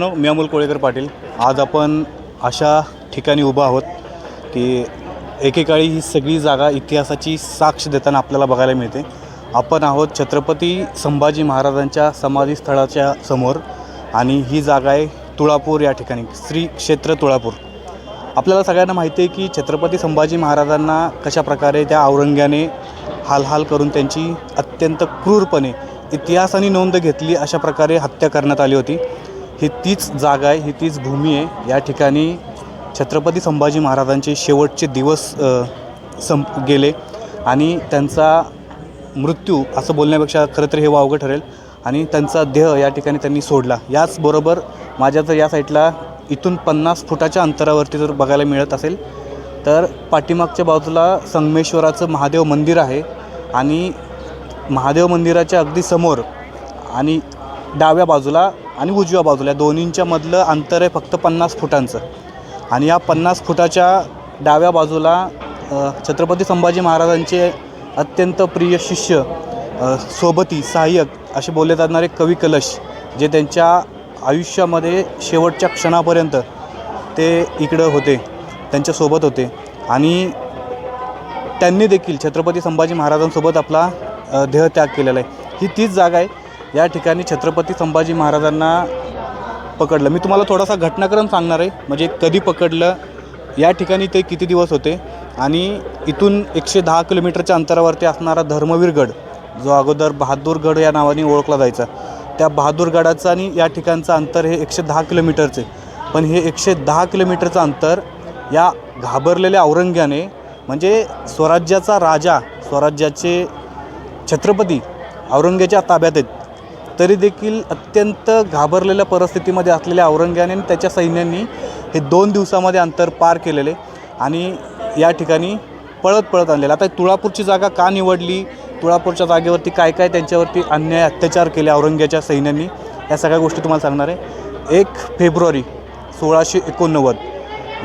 No, मी अमोल कोळेकर पाटील. आज आपण अशा ठिकाणी उभा आहोत की एकेकाळी ही सगळी जागा इतिहासाची साक्ष देताना आपल्याला बघायला मिळते. आपण आहोत छत्रपती संभाजी महाराजांच्या समाधीस्थळाच्या समोर आणि ही जागा आहे तुळापूर या ठिकाणी श्री क्षेत्र तुळापूर. आपल्याला सगळ्यांना माहिती आहे की छत्रपती संभाजी महाराजांना कशा प्रकारे त्या औरंग्याने हालहाल करून त्यांची अत्यंत क्रूरपणे इतिहासाने नोंद घेतली अशा प्रकारे हत्या करण्यात आली होती. ही तीच जागा आहे ही तीच भूमी आहे. या ठिकाणी छत्रपती संभाजी महाराजांचे शेवटचे दिवस संप गेले आणि त्यांचा मृत्यू असं बोलण्यापेक्षा खरं तर हे वावगं ठरेल आणि त्यांचा देह या ठिकाणी त्यांनी सोडला. याचबरोबर माझ्या जर या साईडला इथून पन्नास फुटाच्या अंतरावरती जर बघायला मिळत असेल तर पाठीमागच्या बाजूला संगमेश्वराचं महादेव मंदिर आहे आणि महादेव मंदिराच्या अगदी समोर आणि डाव्या बाजूला आणि उजव्या बाजूला या दोन्हींच्या मधलं अंतर आहे फक्त पन्नास फुटांचं. आणि या पन्नास फुटाच्या डाव्या बाजूला छत्रपती संभाजी महाराजांचे अत्यंत प्रिय शिष्य सोबती सहाय्यक असे बोलले जाणारे कवी कलश जे त्यांच्या आयुष्यामध्ये शेवटच्या क्षणापर्यंत ते इकडं होते त्यांच्यासोबत होते. आणि त्यांनी देखील छत्रपती संभाजी महाराजांसोबत आपला देहत्याग केलेला आहे. ही तीच जागा आहे या ठिकाणी छत्रपती संभाजी महाराजांना पकडलं. मी तुम्हाला थोडासा घटनाक्रम सांगणार आहे. म्हणजे कधी पकडलं या ठिकाणी ते किती दिवस होते आणि इथून एकशे दहा किलोमीटरच्या अंतरावरती असणारा धर्मवीरगड जो अगोदर बहादूरगड या नावाने ओळखला जायचा त्या बहादूरगडाचं आणि या ठिकाणचं अंतर हे एकशे दहा किलोमीटरचे. पण हे एकशे दहा किलोमीटरचं अंतर या घाबरलेल्या औरंग्याने म्हणजे स्वराज्याचा राजा स्वराज्याचे छत्रपती औरंग्याच्या ताब्यात आहेत. तरी देखील अत्यंत घाबरलेल्या परिस्थितीमध्ये असलेल्या औरंग्याने आणि त्याच्या सैन्यांनी हे दोन दिवसामध्ये अंतर पार केलेले आणि या ठिकाणी पळत पळत आणलेलं. आता तुळापूरची जागा का निवडली? तुळापूरच्या जागेवरती काय काय त्यांच्यावरती अन्याय अत्याचार केले औरंग्याच्या सैन्यांनी? या सगळ्या गोष्टी तुम्हाला सांगणार आहे. एक फेब्रुवारी सोळाशे एकोणनव्वद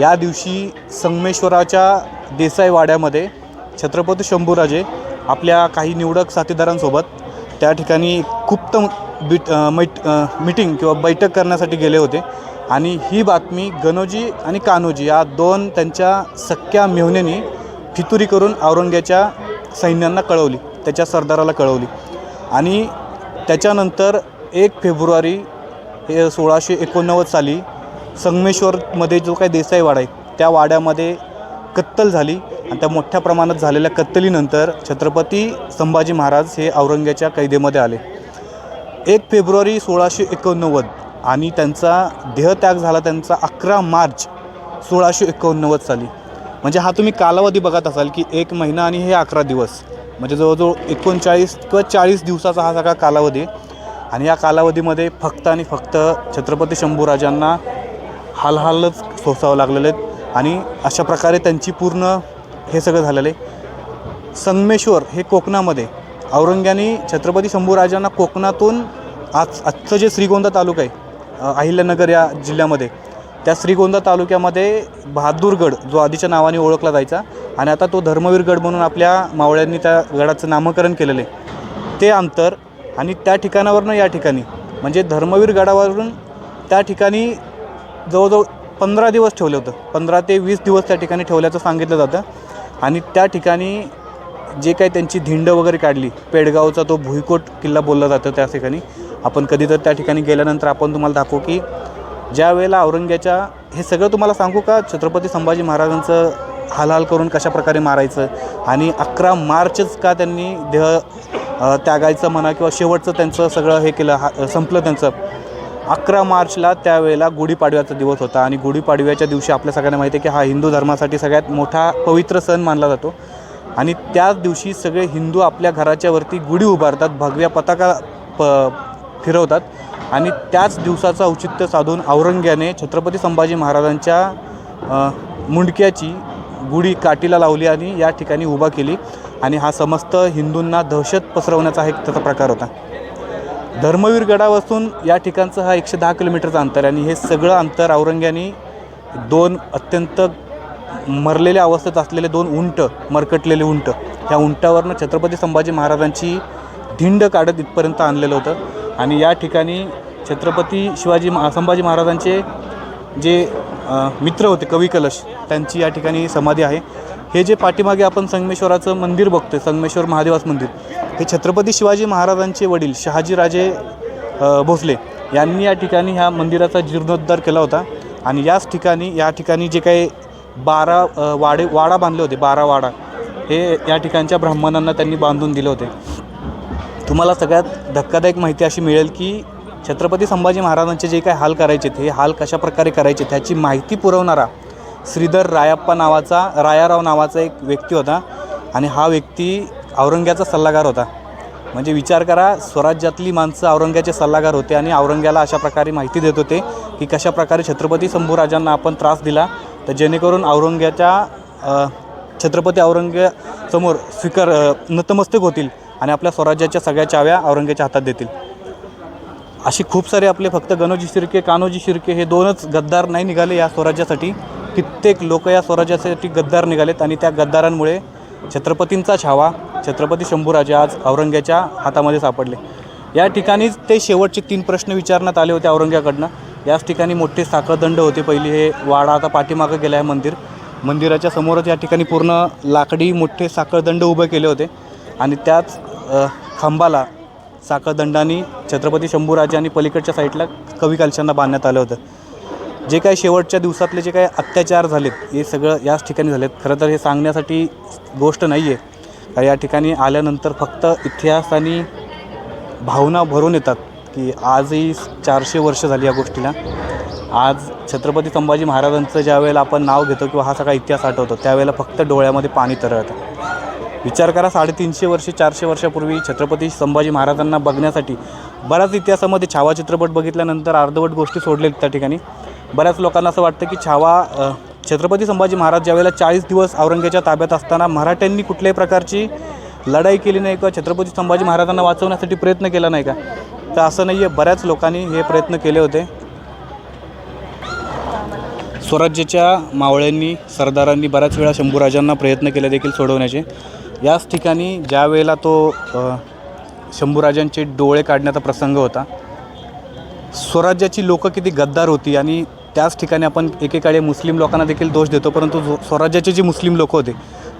या दिवशी संगमेश्वराच्या देसाई वाड्यामध्ये छत्रपती शंभूराजे आपल्या काही निवडक साथीदारांसोबत त्या ठिकाणी गुप्त बीट मैट मिटिंग मीटिंग किंवा बैठक करण्यासाठी गेले होते. आणि ही बातमी गणोजी आणि कान्होजी या दोन त्यांच्या सख्या मेहनेनी फितुरी करून औरंग्याच्या सैन्यांना कळवली त्याच्या सरदाराला कळवली. आणि त्याच्यानंतर एक फेब्रुवारी हे सोळाशे एकोणनव्वद साली संगमेश्वरमध्ये जो काही देसाई वाडा आहे त्या वाड्यामध्ये कत्तल झाली. आणि त्या मोठ्या प्रमाणात झालेल्या कत्तलीनंतर छत्रपती संभाजी महाराज हे औरंग्याच्या कैदेमध्ये आले. एक फेब्रुवारी सोळाशे एकोणनव्वद आणि त्यांचा देहत्याग झाला त्यांचा अकरा मार्च सोळाशे एकोणनव्वद साली. म्हणजे हा तुम्ही कालावधी बघत असाल की एक महिना आणि हे अकरा दिवस. म्हणजे जवळजवळ एकोणचाळीस किंवा चाळीस दिवसाचा हा सगळा कालावधी आणि या कालावधीमध्ये फक्त आणि फक्त छत्रपती शंभूराजांना हालहालच सोसावं लागलेले आहेत आणि अशा प्रकारे त्यांची पूर्ण हे सगळं झालेलं आहे. संगमेश्वर हे कोकणामध्ये औरंग्याने छत्रपती शंभूराजांना कोकणातून आज आजचं जे श्रीगोंदा तालुका आहे अहिल्यानगर या जिल्ह्यामध्ये त्या श्रीगोंदा तालुक्यामध्ये बहादूरगड जो आधीच्या नावाने ओळखला जायचा आणि आता तो धर्मवीरगड म्हणून आपल्या मावळ्यांनी त्या गडाचं नामकरण केलेलं आहे. ते अंतर आणि त्या ठिकाणावरनं या ठिकाणी म्हणजे धर्मवीर गडावरून त्या ठिकाणी जवळजवळ पंधरा दिवस ठेवलं होतं. पंधरा ते वीस दिवस त्या ठिकाणी ठेवल्याचं सांगितलं जातं. आणि त्या ठिकाणी जे काही त्यांची धिंड वगैरे काढली पेडगावचा तो भुईकोट किल्ला बोलला जातो त्या ठिकाणी. आपण कधी तर त्या ठिकाणी गेल्यानंतर आपण तुम्हाला दाखवू की ज्या वेळेला औरंग्याच्या हे सगळं तुम्हाला सांगू का? छत्रपती संभाजी महाराजांचं हालहाल करून कशा प्रकारे मारायचं आणि अकरा मार्चच का त्यांनी देह त्यागायचं म्हणा किंवा शेवटचं त्यांचं सगळं हे केलं हा संपलं त्यांचं. अकरा मार्चला त्यावेळेला गुढीपाडव्याचा दिवस होता आणि गुढीपाडव्याच्या दिवशी आपल्या सगळ्यांना माहिती आहे की हा हिंदू धर्मासाठी सगळ्यात मोठा पवित्र सण मानला जातो. आणि त्याच दिवशी सगळे हिंदू आपल्या घराच्या वरती गुढी उभारतात भगव्या पताका प फिरवतात आणि त्याच दिवसाचं औचित्य साधून औरंग्याने छत्रपती संभाजी महाराजांच्या मुंडक्याची गुढी काठीला लावली आणि या ठिकाणी उभा केली. आणि हा समस्त हिंदूंना दहशत पसरवण्याचा एक त्याचा प्रकार होता. धर्मवीर गडापासून या ठिकाणचं हा एकशे दहा किलोमीटरचं अंतर आहे. आणि हे सगळं अंतर औरंग्याने दोन अत्यंत मरलेल्या अवस्थेत असलेले दोन उंट मरकटलेले उंट ह्या उंटावरनं छत्रपती संभाजी महाराजांची धिंड काढत इथपर्यंत आणलेलं होतं. आणि या ठिकाणी छत्रपती शिवाजी महा संभाजी महाराजांचे जे मित्र होते कवी कलश त्यांची या ठिकाणी समाधी आहे. हे जे पाठीमागे आपण संगमेश्वराचं मंदिर बघतोय संगमेश्वर महादेवाचं मंदिर हे छत्रपती शिवाजी महाराजांचे वडील शहाजीराजे भोसले यांनी या ठिकाणी ह्या मंदिराचा जीर्णोद्धार केला होता. आणि याच ठिकाणी या ठिकाणी जे काही बारा वाडे वाडा बांधले होते बारा वाडा हे या ठिकाणच्या ब्राह्मणांना त्यांनी बांधून दिले होते. तुम्हाला सगळ्यात धक्कादायक माहिती अशी मिळेल की छत्रपती संभाजी महाराजांचे जे काही हाल करायचे हे हाल कशा प्रकारे करायचे त्याची माहिती पुरवणारा श्रीधर रायप्पा नावाचा रायाराव नावाचा एक व्यक्ती होता. आणि हा व्यक्ती औरंग्याचा सल्लागार होता. म्हणजे विचार करा स्वराज्यातली माणसं औरंग्याचे सल्लागार होते आणि औरंग्याला अशा प्रकारे माहिती देत होते की कशा प्रकारे छत्रपती शंभूराजांना आपण त्रास दिला. तर जेणेकरून औरंग्याच्या छत्रपती औरंग्यासमोर स्वीकार नतमस्तक होतील आणि आपल्या स्वराज्याच्या सगळ्या चाव्या औरंग्याच्या हातात देतील. अशी खूप सारे आपले फक्त गणोजी शिर्के कान्होजी शिर्के हे दोनच गद्दार नाही निघाले या स्वराज्यासाठी. कित्येक लोक या स्वराज्यासाठी गद्दार निघालेत आणि त्या गद्दारांमुळे छत्रपतींचा छावा छत्रपती शंभूराजे आज औरंग्याच्या हातामध्ये सापडले. या ठिकाणीच ते शेवटचे तीन प्रश्न विचारण्यात आले होते औरंग्याकडनं. याच ठिकाणी मोठे साखळदंड होते पहिली. हे वाडा आता पाठीमागं गेलं आहे मंदिर. मंदिराच्या समोरच या ठिकाणी पूर्ण लाकडी मोठे साखळदंड उभे केले होते. आणि त्याच खांबाला साखळदंडाने छत्रपती शंभूराजे आणि पलीकडच्या साईडला कवी कालशांना बांधण्यात आलं होतं. जे काही शेवटच्या दिवसातले जे काही अत्याचार झालेत हे सगळं याच ठिकाणी झालेत. खरं तर हे सांगण्यासाठी गोष्ट नाही आहे या ठिकाणी आल्यानंतर फक्त इतिहास आणि भावना भरून येतात की आजही चारशे वर्ष झाली या गोष्टीला. आज छत्रपती संभाजी महाराजांचं ज्या वेळेला आपण नाव घेतो किंवा हा सगळा इतिहास आठवतो त्यावेळेला फक्त डोळ्यामध्ये पाणी तरळतं. विचार करा साडेतीनशे वर्षे चारशे वर्षापूर्वी छत्रपती संभाजी महाराजांना बघण्यासाठी बऱ्याच इतिहासामध्ये छावा चित्रपट बघितल्यानंतर अर्धवट गोष्टी सोडलेत त्या ठिकाणी. बऱ्याच लोकांना असं वाटतं की छावा छत्रपती संभाजी महाराज ज्यावेळेला चाळीस दिवस औरंगजेबाच्या ताब्यात असताना मराठ्यांनी कुठल्याही प्रकारची लढाई केली नाही का? छत्रपती संभाजी महाराजांना वाचवण्यासाठी प्रयत्न केला नाही का? तर असं नाही आहे बऱ्याच लोकांनी हे प्रयत्न केले होते. स्वराज्याच्या मावळ्यांनी सरदारांनी बऱ्याच वेळा शंभूराजांना प्रयत्न केले देखील सोडवण्याचे. याच ठिकाणी ज्या वेळेला तो शंभूराजांचे डोळे काढण्याचा प्रसंग होता स्वराज्याची लोकं किती गद्दार होती आणि त्याच ठिकाणी आपण एकेकाळी मुस्लिम लोकांना देखील दोष देतो परंतु स्वराज्याचे जे मुस्लिम लोक होते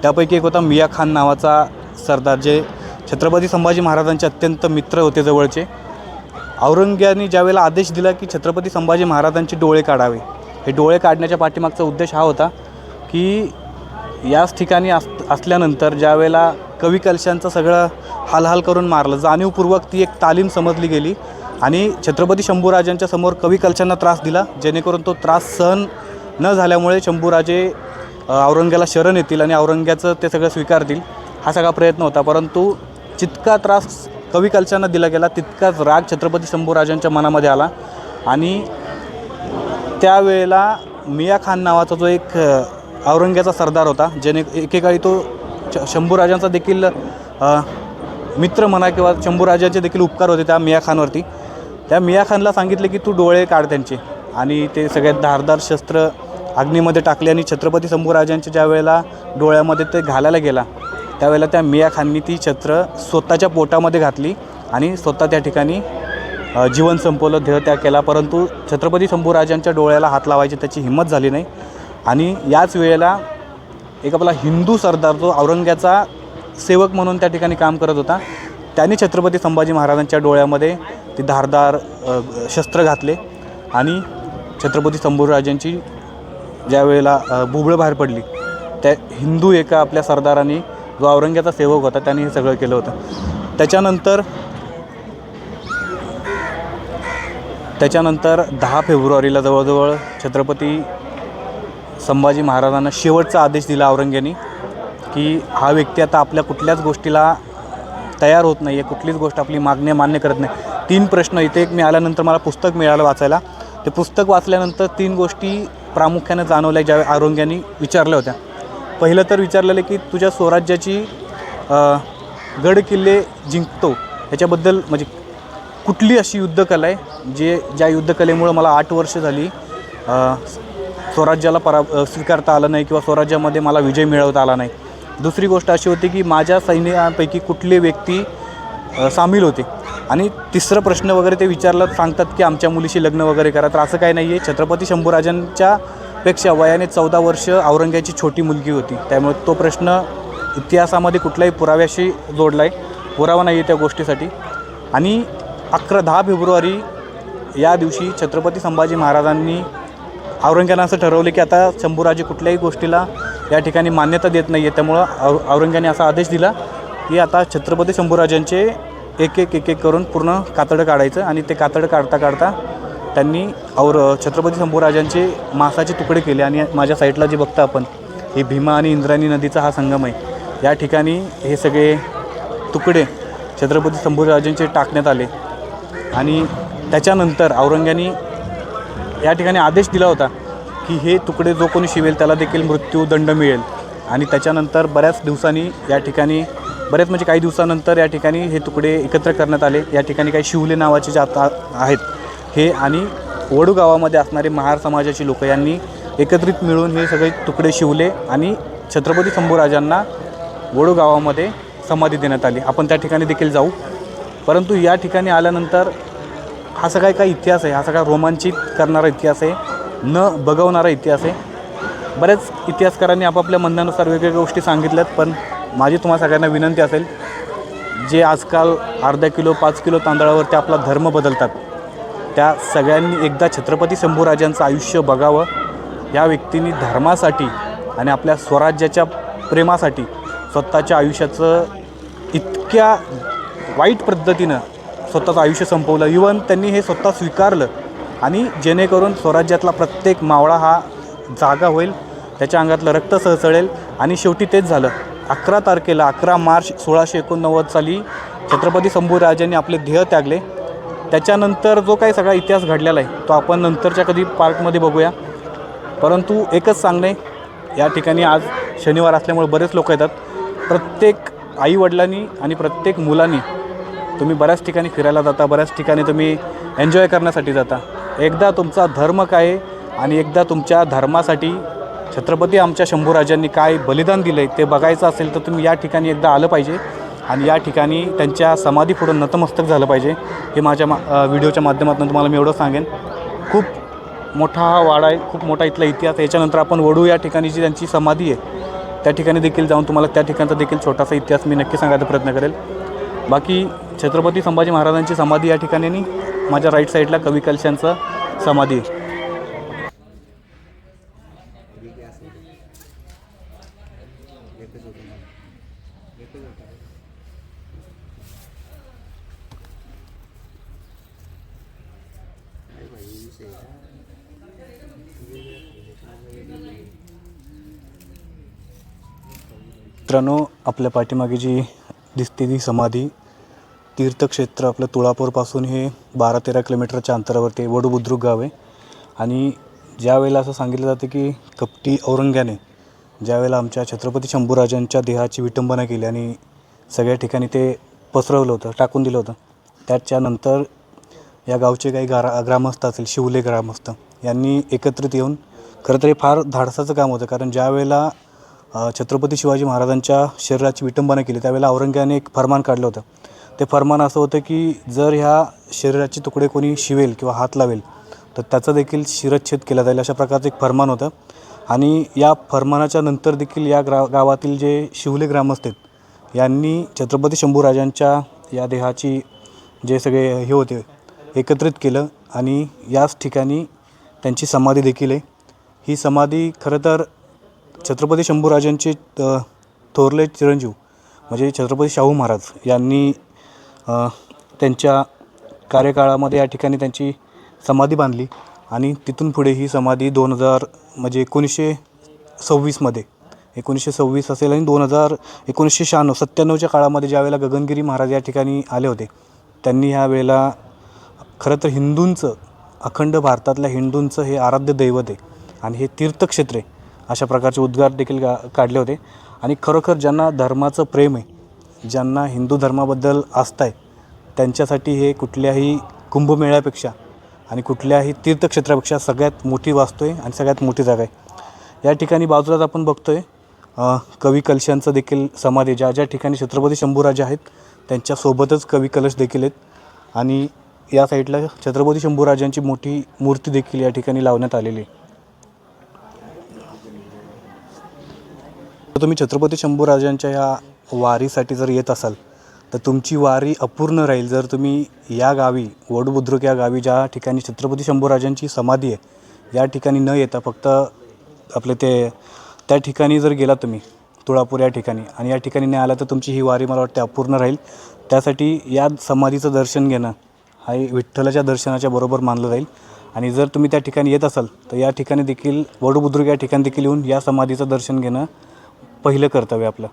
त्यापैकी एक होता मिया खान नावाचा सरदार जे छत्रपती संभाजी महाराजांचे अत्यंत मित्र होते जवळचे. औरंग्याने ज्यावेळेला आदेश दिला की छत्रपती संभाजी महाराजांचे डोळे काढावे हे डोळे काढण्याच्या पाठीमागचा उद्देश हा होता की याच ठिकाणी अस असल्यानंतर ज्यावेळेला कवी कलशांचं सगळं हालहाल करून मारलं जाणीवपूर्वक ती एक तालीम समजली गेली. आणि छत्रपती शंभूराजांच्या समोर कवी कलशांना त्रास दिला जेणेकरून तो त्रास सहन न झाल्यामुळे शंभूराजे औरंग्याला शरण येतील आणि औरंग्याचं ते सगळं स्वीकारतील हा सगळा प्रयत्न होता. परंतु जितका त्रास कवी कलशांना दिला गेला तितकाच राग छत्रपती शंभूराजांच्या मनामध्ये आला. आणि त्यावेळेला मिया खान नावाचा जो एक औरंग्याचा सरदार होता जेणे एकेकाळी तो श शंभूराजांचा देखील मित्र म्हणा किंवा शंभूराजांचे देखील उपकार होते त्या मिया खानवरती. त्या मिया खानला सांगितले की तू डोळे काढ त्यांचे. आणि ते सगळ्यात धारदार शस्त्र अग्नीमध्ये टाकले आणि छत्रपती शंभूराजांच्या ज्या वेळेला डोळ्यामध्ये ते घालायला गेला त्यावेळेला त्या मिया खाननी ती छत्र स्वतःच्या पोटामध्ये घातली आणि स्वतः त्या ठिकाणी जीवन संपवलं देहत्याग केला. परंतु छत्रपती शंभूराजांच्या डोळ्याला हात लावायची त्याची हिंमत झाली नाही. आणि याच वेळेला एक आपला हिंदू सरदार जो औरंग्याचा सेवक म्हणून त्या ठिकाणी काम करत होता त्यांनी छत्रपती संभाजी महाराजांच्या डोळ्यामध्ये ते धारदार शस्त्र घातले आणि छत्रपती शंभूराजांची ज्या वेळेला अ, बुबळं बाहेर पडली त्या हिंदू एका आपल्या सरदारांनी जो औरंग्याचा सेवक होता त्यांनी हे सगळं केलं होतं. त्याच्यानंतर त्याच्यानंतर दहा फेब्रुवारीला जवळजवळ छत्रपती संभाजी महाराजांना शेवटचा आदेश दिला औरंग्याने की हा व्यक्ती आता आपल्या कुठल्याच गोष्टीला तयार होत नाही आहे कुठलीच गोष्ट आपली मागणी मान्य करत नाही. तीन प्रश्न इथे एक मिळाल्यानंतर मला पुस्तक मिळालं वाचायला. ते पुस्तक वाचल्यानंतर तीन गोष्टी प्रामुख्याने जाणवल्या ज्या आरोग्याने विचारल्या होत्या. पहिलं तर विचारलेलं की तुझ्या स्वराज्याची गड किल्ले जिंकतो ह्याच्याबद्दल म्हणजे कुठली अशी युद्धकला आहे जे ज्या युद्धकलेमुळं मला आठ वर्ष झाली स्वराज्याला परा स्वीकारता आलं नाही किंवा स्वराज्यामध्ये मला विजय मिळवता आला नाही. दुसरी गोष्ट अशी होती की माझ्या सैन्यापैकी कुठले व्यक्ती सामील होते. आणि तिसरं प्रश्न वगैरे ते विचारलं सांगतात की आमच्या मुलीशी लग्न वगैरे करा. तर असं काही नाही आहे छत्रपती शंभूराजांच्या पेक्षा वयाने चौदा वर्ष औरंग्याची छोटी मुलगी होती. त्यामुळे तो प्रश्न इतिहासामध्ये कुठल्याही पुराव्याशी जोडला आहे पुरावा नाही आहे त्या गोष्टीसाठी. आणि अकरा दहा फेब्रुवारी या दिवशी छत्रपती संभाजी महाराजांनी औरंग्यानं असं ठरवलं की आता शंभूराजे कुठल्याही गोष्टीला या ठिकाणी मान्यता देत नाही आहे त्यामुळं औ औरंग्याने असा आदेश दिला की आता छत्रपती शंभूराजांचे एक एक एक एक करून पूर्ण कातडं काढायचं आणि ते कातडं काढता काढता त्यांनी और छत्रपती शंभूराजांचे मासाचे तुकडे केले आणि माझ्या साईडला जे बघता आपण हे भीमा आणि इंद्रायणी नदीचा हा संगम आहे. या ठिकाणी हे सगळे तुकडे छत्रपती शंभूराजांचे टाकण्यात आले. आणि त्याच्यानंतर औरंग्याने या ठिकाणी आदेश दिला होता की हे तुकडे जो कोणी शिवेल त्याला देखील मृत्यूदंड मिळेल. आणि त्याच्यानंतर बऱ्याच दिवसांनी या ठिकाणी बरेच म्हणजे काही दिवसानंतर या ठिकाणी हे तुकडे एकत्र करण्यात आले. या ठिकाणी काही शिवले नावाचे जे आता आहेत हे आणि वडू गावामध्ये असणारे महार समाजाची लोक यांनी एकत्रित मिळून हे सगळे तुकडे शिवले आणि छत्रपती शंभूराजांना वडू गावामध्ये समाधी देण्यात आली. आपण त्या ठिकाणी देखील जाऊ. परंतु या ठिकाणी आल्यानंतर हा सगळा काही इतिहास आहे. हा सगळा रोमांचित करणारा इतिहास आहे. न बघवणारा इतिहास आहे. बऱ्याच इतिहासकारांनी आपापल्या म्हणण्यानुसार वेगवेगळ्या गोष्टी सांगितल्यात पण माझी तुम्हाला सगळ्यांना विनंती असेल जे आजकाल अर्धा किलो पाच किलो तांदळावरती आपला धर्म बदलतात त्या सगळ्यांनी एकदा छत्रपती शंभूराजांचं आयुष्य बघावं. या व्यक्तींनी धर्मासाठी आणि आपल्या स्वराज्याच्या प्रेमासाठी स्वतःच्या आयुष्याचं इतक्या वाईट पद्धतीनं स्वतःचं आयुष्य संपवलं. इवन त्यांनी हे स्वतः स्वीकारलं आणि जेणेकरून स्वराज्यातला प्रत्येक मावळा हा जागा होईल त्याच्या अंगातलं रक्त सळसळेल आणि शेवटी तेच झालं. अकरा तारखेला अकरा मार्च सोळाशे एकोणनव्वद साली छत्रपती शंभूराजांनी आपले ध्येय त्यागले. त्याच्यानंतर जो काही सगळा इतिहास घडलेला आहे तो आपण नंतरच्या कधी पार्टमध्ये बघूया. परंतु एकच सांगणे या ठिकाणी आज शनिवार असल्यामुळे बरेच लोक येतात. प्रत्येक आईवडिलांनी आणि प्रत्येक मुलांनी तुम्ही बऱ्याच ठिकाणी फिरायला जाता बऱ्याच ठिकाणी तुम्ही एन्जॉय करण्यासाठी जाता. एकदा तुमचा धर्म काय आणि एकदा तुमच्या धर्मासाठी छत्रपती आमच्या शंभूराजांनी काय बलिदान दिलं आहे ते बघायचं असेल तर तुम्ही या ठिकाणी एकदा आलं पाहिजे. आणि या ठिकाणी त्यांच्या समाधी पुढं नतमस्तक झालं पाहिजे. हे माझ्या मा व्हिडिओच्या माध्यमातून तुम्हाला मी एवढं सांगेन. खूप मोठा हा वाडा आहे खूप मोठा इथला इतिहास आहे. याच्यानंतर आपण वडू या ठिकाणी जी त्यांची समाधी आहे त्या ठिकाणी देखील जाऊन तुम्हाला त्या ठिकाणचा देखील छोटासा इतिहास मी नक्की सांगायचा प्रयत्न करेल. बाकी छत्रपती संभाजी महाराजांची समाधी या ठिकाणी आणि माझ्या राईट साईडला कवी कलशांचं समाधी मित्रांनो आपल्या पाठीमागे जी दिसते ती समाधी तीर्थक्षेत्र आपलं तुळापूरपासून हे बारा तेरा किलोमीटरच्या अंतरावरती वडू बुद्रुक गाव आहे. आणि ज्या वेळेला असं सांगितलं जातं की कपटी औरंग्याने ज्यावेळेला आमच्या छत्रपती शंभूराजांच्या देहाची विटंबना केली आणि सगळ्या ठिकाणी ते पसरवलं होतं टाकून दिलं होतं त्याच्यानंतर या गावचे काही गारा ग्रामस्थ असेल शिवले ग्रामस्थ यांनी एकत्रित येऊन खरं तर हे फार धाडसाचं काम होतं. कारण ज्या वेळेला छत्रपती शिवाजी महाराजांच्या शरीराची विटंबना केली. त्यावेळेला औरंग्याने एक फरमान काढलं होतं. ते फरमान असं होतं की जर ह्या शरीराचे तुकडे कोणी शिवेल किंवा हात लावेल तर त्याचा देखील शिरच्छेद केला जाईल अशा प्रकारचं एक फरमान होतं. आणि या फरमानाच्या नंतर देखील या ग्रा गावातील जे शिवले ग्रामस्थ आहेत यांनी छत्रपती शंभूराजांच्या या देहाची जे सगळे हे होते एकत्रित केलं आणि याच ठिकाणी त्यांची समाधी देखील आहे. ही समाधी खरं तर छत्रपती शंभूराजांचे थोरले चिरंजीव म्हणजे छत्रपती शाहू महाराज यांनी त्यांच्या कार्यकाळामध्ये या ठिकाणी त्यांची समाधी बांधली आणि तिथून पुढे ही समाधी दोन हजार म्हणजे एकोणीसशे सव्वीसमध्ये एकोणीसशे सव्वीस असेल आणि दोन हजार एकोणीसशे शहाण्णव सत्त्याण्णवच्या काळामध्ये ज्यावेळेला गगनगिरी महाराज या ठिकाणी आले होते त्यांनी ह्या वेळेला खरं तर हिंदूंचं अखंड भारतातल्या हिंदूंचं हे आराध्य दैवत आहे आणि हे तीर्थक्षेत्र आहे. अशा प्रकारचे उद्गार देखील गा काढले होते. आणि खरोखर ज्यांना धर्माचं प्रेम आहे ज्यांना हिंदू धर्माबद्दल आस्था आहे त्यांच्यासाठी हे कुठल्याही कुंभमेळ्यापेक्षा आणि कुठल्याही तीर्थक्षेत्रापेक्षा सगळ्यात मोठी वास्तू आहे आणि सगळ्यात मोठी जागा आहे. या ठिकाणी बाजूलाच आपण बघतो आहे कवी कलशांचं देखील समाधी ज्या ज्या ठिकाणी छत्रपती शंभूराजे आहेत त्यांच्यासोबतच कवी कलश देखील आहेत. आणि या साईडला छत्रपती शंभूराजांची मोठी मूर्ती देखील या ठिकाणी लावण्यात आलेली आहे. तुम्ही छत्रपती शंभूराजांच्या या वारीसाठी जर येत असाल तर तुमची वारी अपूर्ण राहील. जर तुम्ही या गावी वडबुद्रुक या गावी ज्या ठिकाणी छत्रपती शंभूराजांची समाधी आहे या ठिकाणी न येता फक्त आपले ते त्या ठिकाणी जर गेला तुम्ही तुळापूर या ठिकाणी आणि या ठिकाणी नाही आला तर तुमची ही वारी मला वाटते अपूर्ण राहील. त्यासाठी या समाधीचं दर्शन घेणं हा विठ्ठलाच्या दर्शनाच्या बरोबर मानलं जाईल. आणि जर तुम्ही त्या ठिकाणी येत असाल तर या ठिकाणी देखील वडबुद्रुक या ठिकाणी देखील येऊन या समाधीचं दर्शन घेणं पहिलं कर्तव्य आपलं.